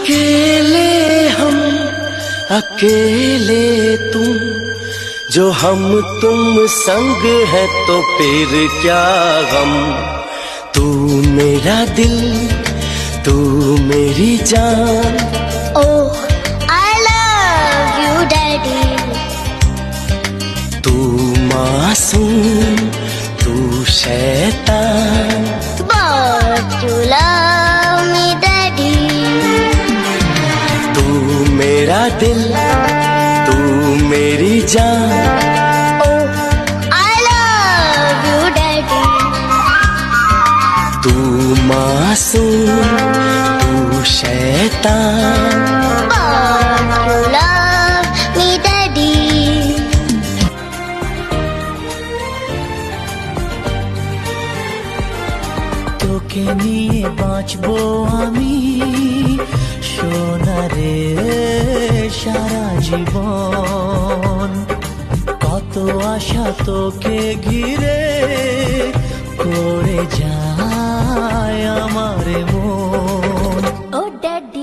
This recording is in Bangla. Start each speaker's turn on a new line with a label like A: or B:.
A: अकेले हम अकेले तुम। जो हम तुम संग है तो फिर क्या गम? तू मेरा दिल तू मेरी जान।
B: Oh, I love you, Daddy.
A: तू मासूम तू शैतान। मेरा दिल तू मेरी जान
B: Oh, I love you, Daddy.
A: तू मासूम तू शैतान
B: But you love me, Daddy.
C: তোকে নিয়ে বাঁচবো আমি সোনারে সারা জীবন কত আশা তোকে ঘিরে করে যায় আমার মন
B: ও Daddy.